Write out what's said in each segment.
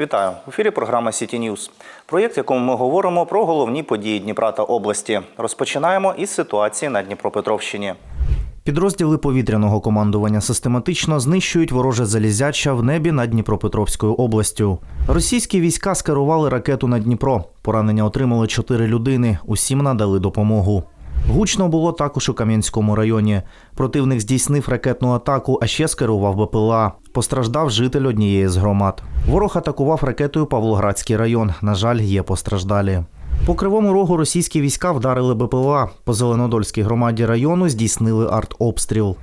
Вітаю в ефірі. Програма Сіті Ньюз. Проєкт, в якому ми говоримо про головні події Дніпра та області. Розпочинаємо із ситуації на Дніпропетровщині. Підрозділи повітряного командування систематично знищують вороже залізяча в небі над Дніпропетровською областю. Російські війська скерували ракету на Дніпро. Поранення отримали чотири людини. Усім надали допомогу. Гучно було також у Кам'янському районі. Противник здійснив ракетну атаку, а ще скерував БПЛА. Постраждав житель однієї з громад. Ворог атакував ракетою Павлоградський район. На жаль, є постраждалі. По кривому рогу російські війська вдарили БПЛА. По Зеленодольській громаді району здійснили артобстріл.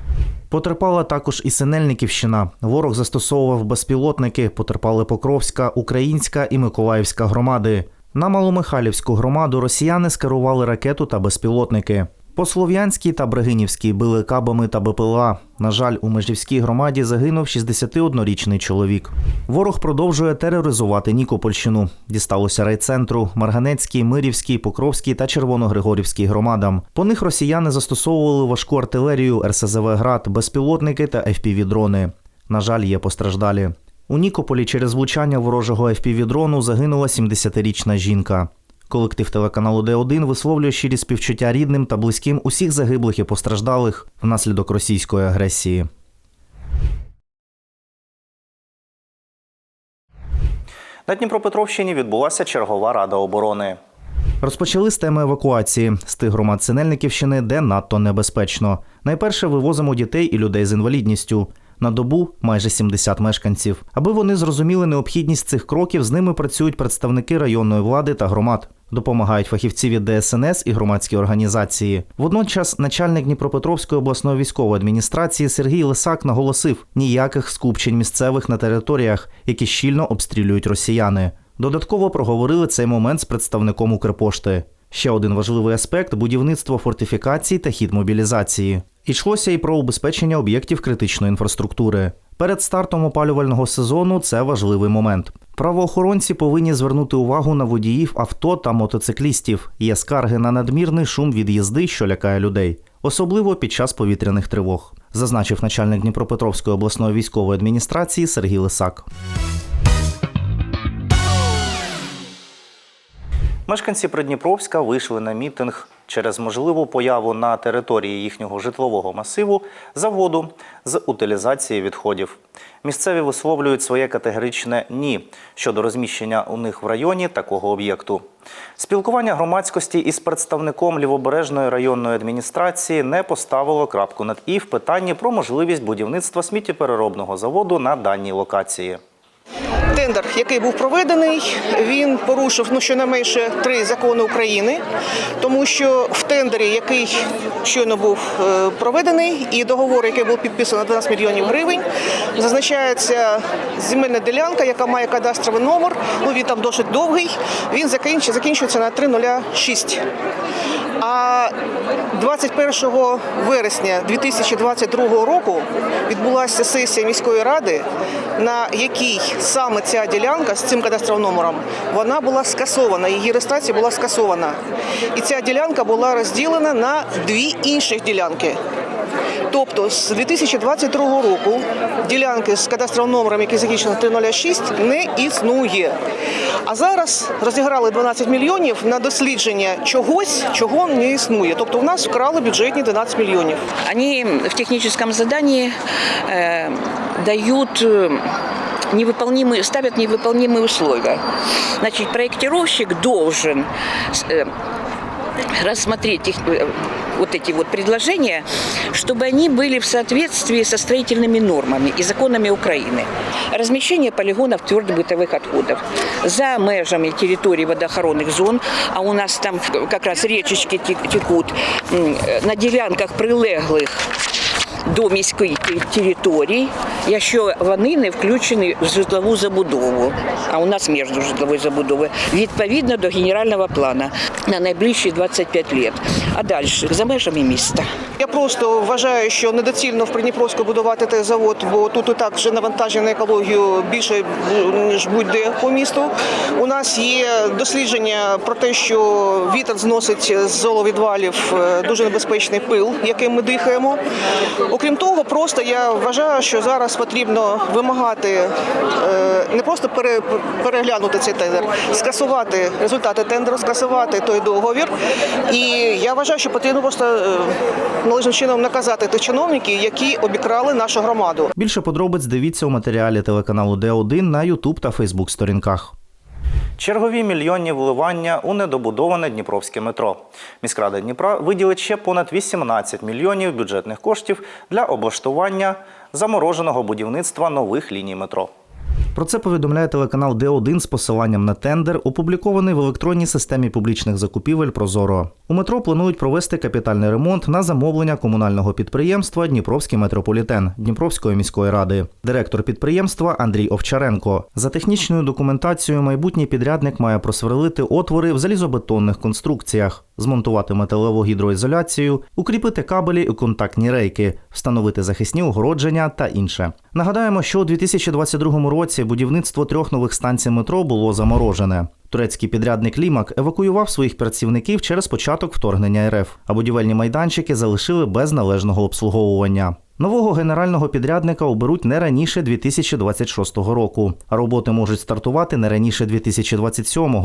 Потерпала також і Синельниківщина. Ворог застосовував безпілотники. Потерпали Покровська, Українська і Миколаївська громади. На Маломихайлівську громаду росіяни скерували ракету та безпілотники. По Слов'янській та Бригинівській били кабами та БПЛА. На жаль, у Межівській громаді загинув 61-річний чоловік. Ворог продовжує тероризувати Нікопольщину. Дісталося райцентру, Марганецькій, Мирівській, Покровській та Червоногригорівській громадам. По них росіяни застосовували важку артилерію, РСЗВ «Град», безпілотники та FPV-дрони. На жаль, є постраждалі. У Нікополі через влучання ворожого FPV-дрону загинула 70-річна жінка. Колектив телеканалу Д1 висловлює щирі співчуття рідним та близьким усіх загиблих і постраждалих внаслідок російської агресії. На Дніпропетровщині відбулася чергова рада оборони. Розпочали з теми евакуації з тих громад Синельниківщини, де надто небезпечно. Найперше вивозимо дітей і людей з інвалідністю. На добу майже 70 мешканців. Аби вони зрозуміли необхідність цих кроків, з ними працюють представники районної влади та громад. Допомагають фахівці від ДСНС і громадські організації. Водночас, начальник Дніпропетровської обласної військової адміністрації Сергій Лисак наголосив: ніяких скупчень місцевих на територіях, які щільно обстрілюють росіяни. Додатково проговорили цей момент з представником Укрпошти. Ще один важливий аспект будівництво фортифікацій та хід мобілізації. Йшлося і про убезпечення об'єктів критичної інфраструктури. Перед стартом опалювального сезону це важливий момент. Правоохоронці повинні звернути увагу на водіїв авто та мотоциклістів. Є скарги на надмірний шум від їзди, що лякає людей, особливо під час повітряних тривог, зазначив начальник Дніпропетровської обласної військової адміністрації Сергій Лисак. Мешканці Придніпровська вийшли на мітинг через можливу появу на території їхнього житлового масиву заводу з утилізації відходів. Місцеві висловлюють своє категоричне ні щодо розміщення у них в районі такого об'єкту. Спілкування громадськості із представником лівобережної районної адміністрації не поставило крапку над і в питанні про можливість будівництва сміттєпереробного заводу на даній локації. Тендер, який був проведений, він порушив ну щонайменше три закони України, тому що в тендері, який щойно був е, проведений, і договор, який був підписано на 12 мільйонів гривень, зазначається земельна ділянка, яка має кадастровий номер. Ну він там досить довгий. Він закінчується на 306. А 21 вересня 2022 року відбулася сесія міської ради, на якій саме ця ділянка з цим кадастровим номером вона була скасована. Її реєстрація була скасована. І ця ділянка була розділена на дві інших ділянки. Тобто з 2022 року ділянки з кадастровим номером, який закінчено 306, не існує. А зараз розіграли 12 мільйонів на дослідження чогось, чого не існує. Тобто, у нас вкрали бюджетні 12 мільйонів. Они в техническом задании э, дают э, невыполнимые, ставят невыполнимые условия. Значит, проектировщик должен с- э, рассмотреть их, э, вот эти вот предложения, чтобы они были в соответствии со строительными нормами и законами Украины. Размещение полигонов твердобытовых отходов за межами территории водоохоронных зон, а у нас там как раз речечки тек- текут м, э, на делянках прилеглих до міських територій, якщо вони не включені в житлову забудову, а у нас між житловою забудовою, відповідно до генерального плану на найближчі 25 років. А далі за межами міста. Я просто вважаю, що недоцільно в Придніпровську будувати той завод, бо тут і так вже навантаження на екологію більше ніж будь-де по місту. У нас є дослідження про те, що вітер зносить з золовідвалів е, дуже небезпечний пил, яким ми дихаємо. Окрім того, просто я вважаю, що зараз потрібно вимагати е, не просто пере- переглянути цей тендер, скасувати результати тендеру, скасувати той договір. І я вважаю, що потрібно просто е, належним чином наказати тих чиновників, які обікрали нашу громаду. Більше подробиць дивіться у матеріалі телеканалу Д1 на Ютуб та Фейсбук сторінках. Чергові мільйонні вливання у недобудоване Дніпровське метро. Міськрада Дніпра виділить ще понад 18 мільйонів бюджетних коштів для облаштування замороженого будівництва нових ліній метро. Про це повідомляє телеканал Д1 з посиланням на тендер, опублікований в електронній системі публічних закупівель Прозоро. У метро планують провести капітальний ремонт на замовлення комунального підприємства Дніпровський метрополітен Дніпровської міської ради. Директор підприємства Андрій Овчаренко. За технічною документацією, майбутній підрядник має просверлити отвори в залізобетонних конструкціях, змонтувати металеву гідроізоляцію, укріпити кабелі і контактні рейки, встановити захисні огородження та інше. Нагадаємо, що у 2022 році будівництво трьох нових станцій метро було заморожене. Турецький підрядник Лімак евакуював своїх працівників через початок вторгнення РФ, а будівельні майданчики залишили без належного обслуговування. Нового генерального підрядника оберуть не раніше 2026 року, а роботи можуть стартувати не раніше 2027,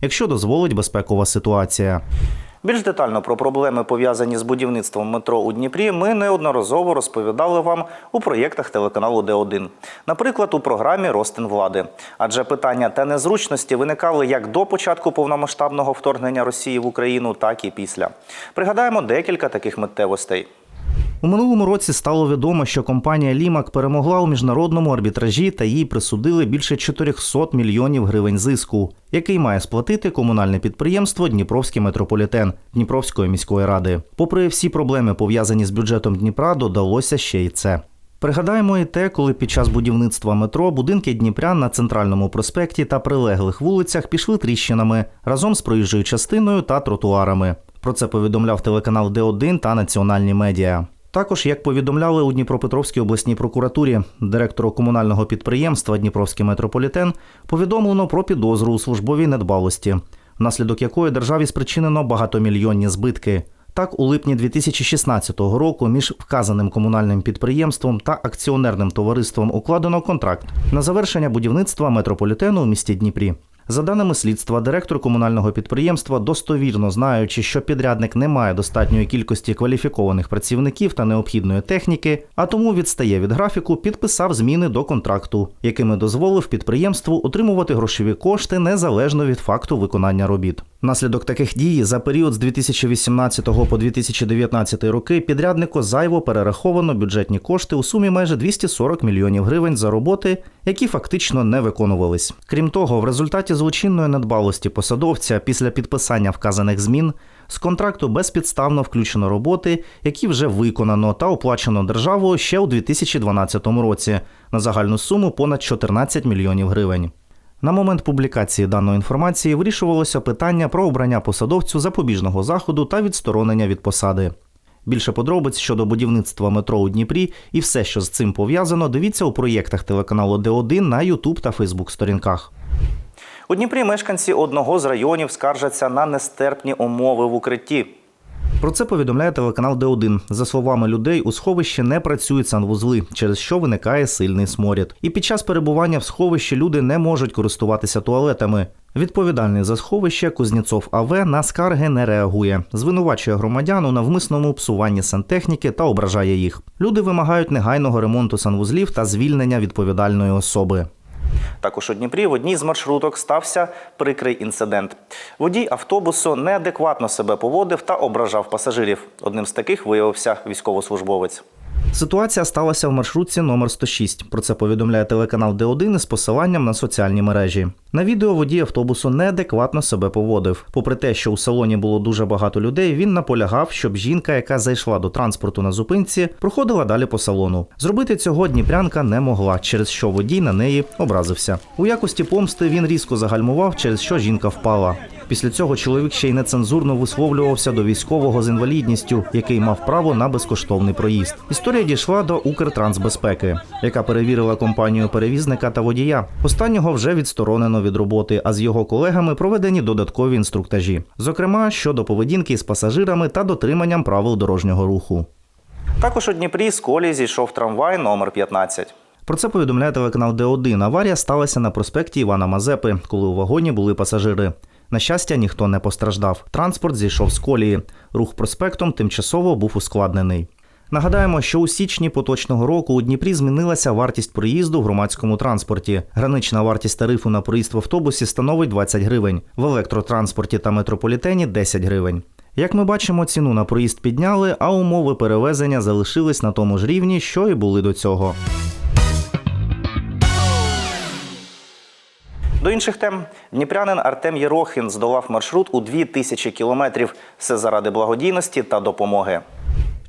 якщо дозволить безпекова ситуація. Більш детально про проблеми, пов'язані з будівництвом метро у Дніпрі, ми неодноразово розповідали вам у проєктах телеканалу Д1. Наприклад, у програмі Ростин влади. Адже питання та незручності виникали як до початку повномасштабного вторгнення Росії в Україну, так і після. Пригадаємо декілька таких миттєвостей. У минулому році стало відомо, що компанія Лімак перемогла у міжнародному арбітражі та їй присудили більше 400 мільйонів гривень зиску, який має сплатити комунальне підприємство Дніпровський метрополітен Дніпровської міської ради. Попри всі проблеми, пов'язані з бюджетом Дніпра, додалося ще й це. Пригадаємо і те, коли під час будівництва метро будинки Дніпрян на центральному проспекті та прилеглих вулицях пішли тріщинами разом з проїжджою частиною та тротуарами. Про це повідомляв телеканал Д1 та національні медіа. Також, як повідомляли у Дніпропетровській обласній прокуратурі, директору комунального підприємства Дніпровський метрополітен повідомлено про підозру у службовій недбалості, внаслідок якої державі спричинено багатомільйонні збитки. Так, у липні 2016 року між вказаним комунальним підприємством та акціонерним товариством укладено контракт на завершення будівництва метрополітену у місті Дніпрі. За даними слідства, директор комунального підприємства, достовірно знаючи, що підрядник не має достатньої кількості кваліфікованих працівників та необхідної техніки, а тому відстає від графіку, підписав зміни до контракту, якими дозволив підприємству отримувати грошові кошти незалежно від факту виконання робіт. Внаслідок таких дій за період з 2018 по 2019 роки підряднику зайво перераховано бюджетні кошти у сумі майже 240 мільйонів гривень за роботи, які фактично не виконувались. Крім того, в результаті злочинної недбалості посадовця після підписання вказаних змін з контракту безпідставно включено роботи, які вже виконано та оплачено державою ще у 2012 році на загальну суму понад 14 мільйонів гривень. На момент публікації даної інформації вирішувалося питання про обрання посадовцю запобіжного заходу та відсторонення від посади. Більше подробиць щодо будівництва метро у Дніпрі і все, що з цим пов'язано, дивіться у проєктах телеканалу Д1 на Ютуб та Фейсбук сторінках. У Дніпрі мешканці одного з районів скаржаться на нестерпні умови в укритті. Про це повідомляє телеканал Д1. За словами людей, у сховищі не працюють санвузли, через що виникає сильний сморід. І під час перебування в сховищі люди не можуть користуватися туалетами. Відповідальний за сховище Кузнєцов АВ на скарги не реагує, звинувачує громадян у навмисному псуванні сантехніки та ображає їх. Люди вимагають негайного ремонту санвузлів та звільнення відповідальної особи. Також у Дніпрі в одній з маршруток стався прикрий інцидент. Водій автобусу неадекватно себе поводив та ображав пасажирів. Одним з таких виявився військовослужбовець. Ситуація сталася в маршрутці номер 106. Про це повідомляє телеканал Д1 із посиланням на соціальні мережі. На відео водій автобусу неадекватно себе поводив. Попри те, що у салоні було дуже багато людей, він наполягав, щоб жінка, яка зайшла до транспорту на зупинці, проходила далі по салону. Зробити цього дніпрянка не могла, через що водій на неї образився. У якості помсти він різко загальмував, через що жінка впала. Після цього чоловік ще й нецензурно висловлювався до військового з інвалідністю, який мав право на безкоштовний проїзд. Історія дійшла до Укртрансбезпеки, яка перевірила компанію перевізника та водія. Останнього вже відсторонено від роботи, а з його колегами проведені додаткові інструктажі, зокрема щодо поведінки з пасажирами та дотриманням правил дорожнього руху. Також у Дніпрі з колії зійшов трамвай номер 15. Про це повідомляє телеканал Д1. Аварія сталася на проспекті Івана Мазепи, коли у вагоні були пасажири. На щастя, ніхто не постраждав. Транспорт зійшов з колії. Рух проспектом тимчасово був ускладнений. Нагадаємо, що у січні поточного року у Дніпрі змінилася вартість проїзду в громадському транспорті. Гранична вартість тарифу на проїзд в автобусі становить 20 гривень, в електротранспорті та метрополітені 10 гривень. Як ми бачимо, ціну на проїзд підняли, а умови перевезення залишились на тому ж рівні, що і були до цього. До інших тем дніпрянин Артем Єрохін здолав маршрут у 2000 кілометрів. Все заради благодійності та допомоги.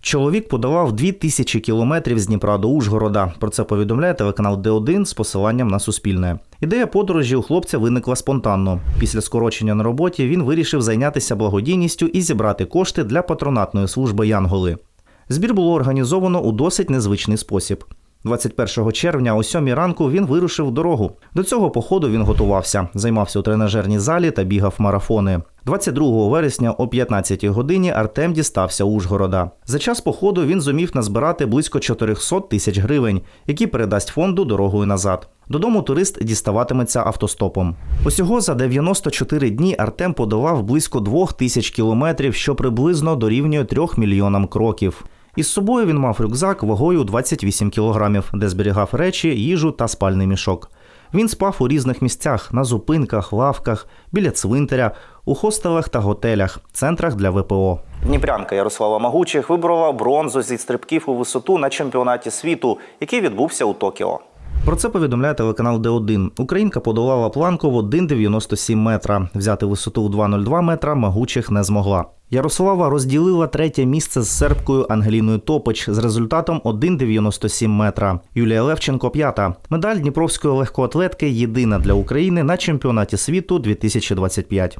Чоловік подолав 2000 кілометрів з Дніпра до Ужгорода. Про це повідомляє телеканал Д1 з посиланням на Суспільне. Ідея подорожі у хлопця виникла спонтанно. Після скорочення на роботі він вирішив зайнятися благодійністю і зібрати кошти для патронатної служби Янголи. Збір було організовано у досить незвичний спосіб. 21 червня о 7 ранку він вирушив в дорогу. До цього походу він готувався, займався у тренажерній залі та бігав марафони. 22 вересня о 15 годині Артем дістався Ужгорода. За час походу він зумів назбирати близько 400 тисяч гривень, які передасть фонду дорогою назад. Додому турист діставатиметься автостопом. Усього за 94 дні Артем подолав близько 2 тисяч кілометрів, що приблизно дорівнює 3 мільйонам кроків. Із собою він мав рюкзак вагою 28 кілограмів, де зберігав речі, їжу та спальний мішок. Він спав у різних місцях на зупинках, лавках, біля цвинтаря, у хостелах та готелях, центрах для ВПО. Дніпрянка Ярослава Магучих виборола бронзу зі стрибків у висоту на чемпіонаті світу, який відбувся у Токіо. Про це повідомляє телеканал Д1. Українка подолала планку в 1,97 метра. Взяти висоту в 2,02 метра Магучих не змогла. Ярослава розділила третє місце з сербкою Ангеліною Топич з результатом 1,97 метра. Юлія Левченко п'ята. Медаль Дніпровської легкоатлетки єдина для України на чемпіонаті світу 2025.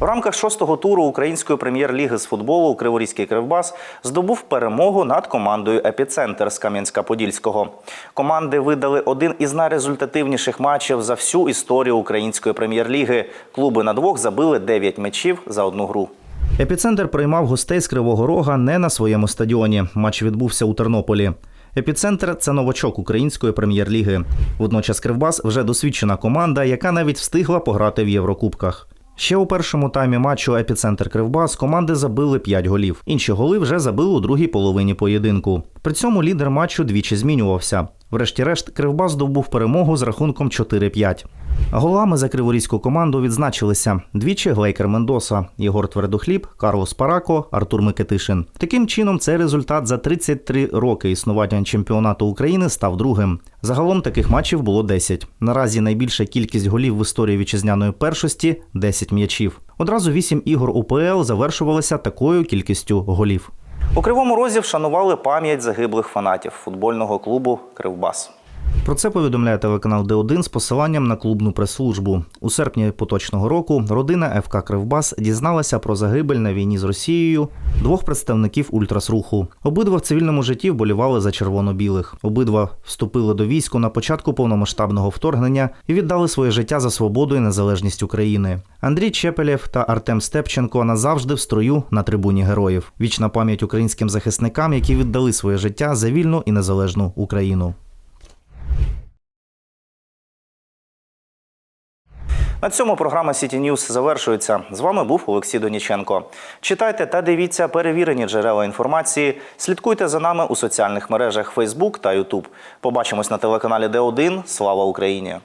У рамках шостого туру української прем'єр-ліги з футболу Криворізький Кривбас здобув перемогу над командою Епіцентр з Кам'янська-Подільського. Команди видали один із найрезультативніших матчів за всю історію української прем'єр-ліги. Клуби на двох забили 9 м'ячів за одну гру. Епіцентр приймав гостей з Кривого Рога не на своєму стадіоні. Матч відбувся у Тернополі. Епіцентр це новачок української прем'єр-ліги. Водночас Кривбас вже досвідчена команда, яка навіть встигла пограти в Єврокубках. Ще у першому таймі матчу Епіцентр Кривбас команди забили 5 голів. Інші голи вже забили у другій половині поєдинку. При цьому лідер матчу двічі змінювався. Врешті-решт, Кривбас здобув перемогу з рахунком 4-5. Голами за криворізьку команду відзначилися двічі Глейкер Мендоса, Єгор Твердохліб, Карлос Парако, Артур Микитишин. Таким чином, цей результат за 33 роки існування чемпіонату України став другим. Загалом таких матчів було 10. Наразі найбільша кількість голів в історії вітчизняної першості 10 м'ячів. Одразу 8 ігор УПЛ завершувалися такою кількістю голів. У Кривому Розі вшанували пам'ять загиблих фанатів футбольного клубу Кривбас. Про це повідомляє телеканал Д1 з посиланням на клубну прес-службу. У серпні поточного року родина ФК Кривбас дізналася про загибель на війні з Росією двох представників ультрасруху. Обидва в цивільному житті вболівали за червоно-білих. Обидва вступили до війську на початку повномасштабного вторгнення і віддали своє життя за свободу і незалежність України. Андрій Чепелєв та Артем Степченко назавжди в строю на трибуні героїв. Вічна пам'ять українським захисникам, які віддали своє життя за вільну і незалежну Україну. На цьому програма City News завершується. З вами був Олексій Доніченко. Читайте та дивіться перевірені джерела інформації. Слідкуйте за нами у соціальних мережах Facebook та YouTube. Побачимось на телеканалі Д1. Слава Україні!